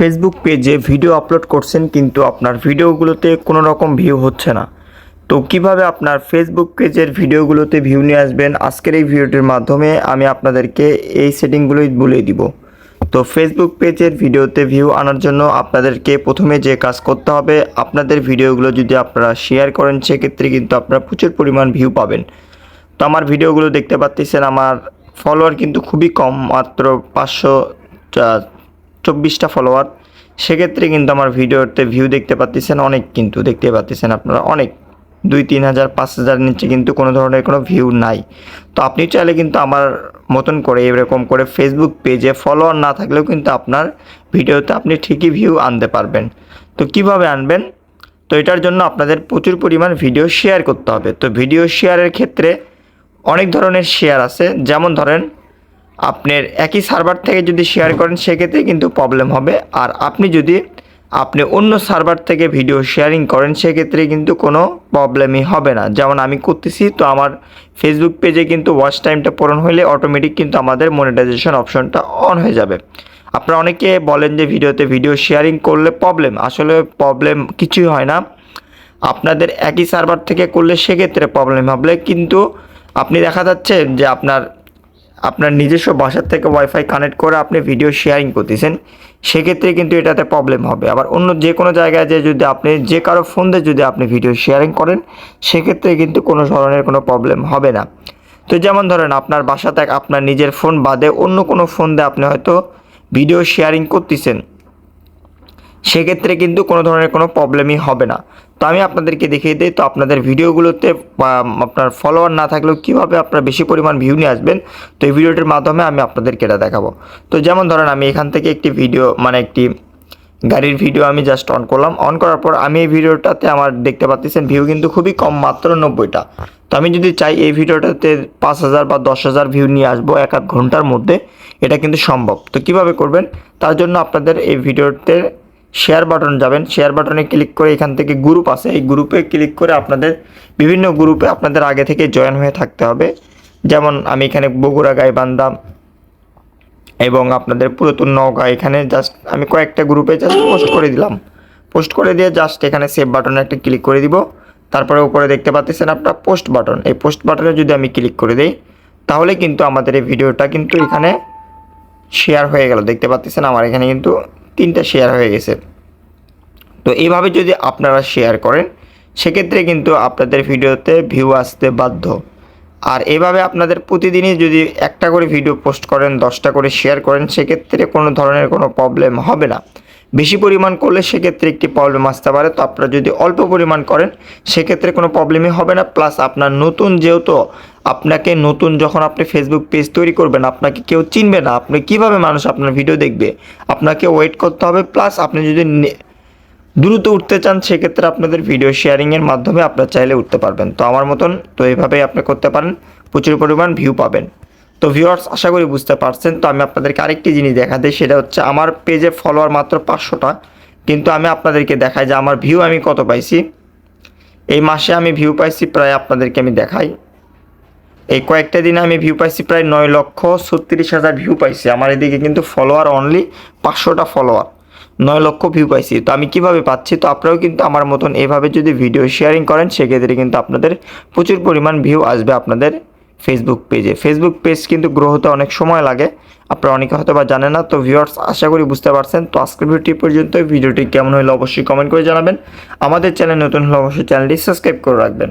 Facebook পেজে video upload করছেন কিন্তু আপনার ভিডিওগুলোতে কোনো রকম ভিউ হচ্ছে না। তো কীভাবে আপনার ফেসবুক পেজের ভিডিওগুলোতে ভিউ নিয়ে আসবেন? আজকের এই ভিডিওটির মাধ্যমে আমি আপনাদেরকে এই সেটিংগুলোই বলে দিব। তো ফেসবুক পেজের ভিডিওতে ভিউ আনার জন্য আপনাদেরকে প্রথমে যে কাজ করতে হবে, আপনাদের ভিডিওগুলো যদি আপনারা শেয়ার করেন, সেক্ষেত্রে কিন্তু আপনারা প্রচুর পরিমাণ ভিউ পাবেন। তো আমার ভিডিওগুলো দেখতে পাচ্ছেন, আমার ফলোয়ার কিন্তু খুবই কম, মাত্র পাঁচশো চার চব্বিশটা ফলোয়ার সেক্ষেত্রে কিন্তু আমার ভিডিওতে ভিউ দেখতে পাচ্ছেন অনেক কিন্তু, দেখতে পাচ্ছেন আপনারা অনেক। দুই, তিন হাজার, পাঁচ হাজার নিচে কিন্তু কোনো ধরনের কোনো ভিউ নাই। তো আপনি চাইলে কিন্তু আমার মতন করে এরকম করে ফেসবুক পেজে ফলোয়ার না থাকলেও কিন্তু আপনার ভিডিওতে আপনি ঠিকই ভিউ আনতে পারবেন। তো কীভাবে আনবেন? তো এটার জন্য আপনাদের প্রচুর পরিমাণ ভিডিও শেয়ার করতে হবে। তো ভিডিও শেয়ারের ক্ষেত্রে অনেক ধরনের শেয়ার আছে। যেমন ধরেন আপনার একই সার্ভার থেকে যদি শেয়ার করেন, সেক্ষেত্রে কিন্তু প্রবলেম হবে। আর আপনি যদি আপনি অন্য সার্ভার থেকে ভিডিও শেয়ারিং করেন, সেক্ষেত্রে কিন্তু কোনো প্রবলেমই হবে না। যেমন আমি করতেছি, তো আমার ফেসবুক পেজে কিন্তু ওয়াচ টাইমটা পূরণ হলে অটোমেটিক কিন্তু আমাদের মনিটাইজেশন অপশনটা অন হয়ে যাবে। আপনারা অনেকে বলেন যে ভিডিওতে ভিডিও শেয়ারিং করলে প্রবলেম আসলে প্রবলেম কিছুই হয় না। আপনাদের একই সার্ভার থেকে করলে সেক্ষেত্রে প্রবলেম হবে। কিন্তু আপনি দেখা যাচ্ছে যে আপনার আপনার নিজস্ব বাসার থেকে ওয়াইফাই কানেক্ট করে আপনি ভিডিও শেয়ারিং করতেছেন, সেক্ষেত্রে কিন্তু এটাতে প্রবলেম হবে। আবার অন্য যে কোনো জায়গায় যে যদি আপনি, যে কারও ফোন দিয়ে যদি আপনি ভিডিও শেয়ারিং করেন, সেক্ষেত্রে কিন্তু কোনো ধরনের কোনো প্রবলেম হবে না। তো যেমন ধরেন, আপনার বাসাতে আপনার নিজের ফোন বাদে অন্য কোনো ফোন দিয়ে আপনি হয়তো ভিডিও শেয়ারিং করতেছেন। সেক্ষেত্রে কিন্তু কোনো ধরনের কোনো প্রবলেমই হবে না। তো আমি আপনাদেরকে দেখিয়ে দিই, তো আপনাদের ভিডিওগুলোতে আপনার ফলোয়ার না থাকলেও কীভাবে আপনার বেশি পরিমাণ ভিউ নিয়ে আসবেন, তো এই ভিডিওটির মাধ্যমে আমি আপনাদেরকে এটা দেখাবো। তো যেমন ধরেন আমি এখান থেকে একটি ভিডিও মানে একটি গাড়ির ভিডিও আমি জাস্ট অন করলাম। অন করার পর আমি এই ভিডিওটাতে আমার দেখতে পাচ্ছেন ভিউ কিন্তু খুবই কম, মাত্র নব্বইটা। তো আমি যদি চাই এই ভিডিওটাতে পাঁচ হাজার বা দশ হাজার ভিউ নিয়ে আসব এক আধ ঘণ্টার মধ্যে, এটা কিন্তু সম্ভব। তো কীভাবে করবেন? তার জন্য আপনাদের এই ভিডিওতে শেয়ার বাটন যাবেন। শেয়ার বাটনে ক্লিক করে এখান থেকে গ্রুপ আছে। এই গ্রুপে ক্লিক করে আপনাদের বিভিন্ন গ্রুপে আপনাদের আগে থেকে জয়েন হয়ে থাকতে হবে। যেমন আমি এখানে বগুড়া, গাইবান্ধা এবং আপনাদের পুরাতন নওগাঁ এখানে জাস্ট আমি কয়েকটা গ্রুপে জাস্ট পোস্ট করে দিলাম। পোস্ট করে দিয়ে জাস্ট এখানে সেভ বাটনে একটা ক্লিক করে দিব। তারপরে উপরে দেখতে পাচ্ছেন আপনার পোস্ট বাটন এই পোস্ট বাটনে যদি আমি ক্লিক করে দিই, তাহলে কিন্তু আমাদের এই ভিডিওটা কিন্তু এখানে শেয়ার হয়ে গেল। দেখতে পাচ্ছেন আমার এখানে কিন্তু তিনটা শেয়ার হয়ে গেছে। তো এইভাবে যদি আপনারা শেয়ার করেন, সেক্ষেত্রে কিন্তু আপনাদের ভিডিওতে ভিউ আসতে বাধ্য। আর এভাবে আপনাদের প্রতিদিনই যদি একটা করে ভিডিও পোস্ট করেন, দশটা করে শেয়ার করেন, সেক্ষেত্রে কোনো ধরনের কোনো প্রবলেম হবে না। বেশি পরিমাণ করলে সেক্ষেত্রে একটি প্রবলেম আসতে পারে। তো আপনারা যদি অল্প পরিমাণ করেন, সেক্ষেত্রে কোনো প্রবলেমই হবে না। প্লাস আপনার নতুন যেহেতু আপনাকে নতুন যখন আপনি ফেসবুক পেজ তৈরি করবেন, আপনাকে কেউ চিনবে না। আপনি কীভাবে মানুষ আপনার ভিডিও দেখবে? আপনাকে ওয়েট করতে হবে প্লাস আপনি যদি দ্রুত উঠতে চান, সেক্ষেত্রে আপনাদের ভিডিও শেয়ারিংয়ের মাধ্যমে আপনার চাইলে উঠতে পারবেন। তো আমার মতন, তো এইভাবেই আপনি করতে পারেন। প্রচুর পরিমাণ ভিউ পাবেন। তো ভিউয়ার্স আশা করি বুঝতে পারছেন। তো আমি আপনাদেরকে আরেকটি জিনিস দেখা দিই সেটা হচ্ছে আমার পেজে ফলোয়ার মাত্র পাঁচশোটা। কিন্তু আমি আপনাদেরকে দেখাই যে আমার ভিউ আমি কত পাইছি। এই মাসে আমি ভিউ পাইছি, প্রায় আপনাদেরকে আমি দেখাই। এই কয়েকটা দিনে আমি ভিউ পাইছি প্রায় নয় লক্ষ ছত্রিশ হাজার ভিউ পাইছি। আমার এদিকে কিন্তু ফলোয়ার অনলি পাঁচশোটা ফলোয়ার নয় লক্ষ ভিউ পাইছি। তো আমি কীভাবে পাচ্ছি? তো আপনারাও কিন্তু আমার মতন এভাবে যদি ভিডিও শেয়ারিং করেন, সেক্ষেত্রে কিন্তু আপনাদের প্রচুর পরিমাণ ভিউ আসবে আপনাদের ফেসবুক পেজে ফেসবুক পেজ কিন্তু গ্রো হতে অনেক সময় লাগে, আপনারা অনেকে হয়তো বা জানেন না। তো ভিউয়ার্স আশা করি বুঝতে পারছেন। তো আজকের ভিডিওটি পর্যন্ত, ভিডিওটি কেমন হলো অবশ্যই কমেন্ট করে জানাবেন। আমাদের চ্যানেল নতুন হলে অবশ্যই চ্যানেলটি সাবস্ক্রাইব করে রাখবেন।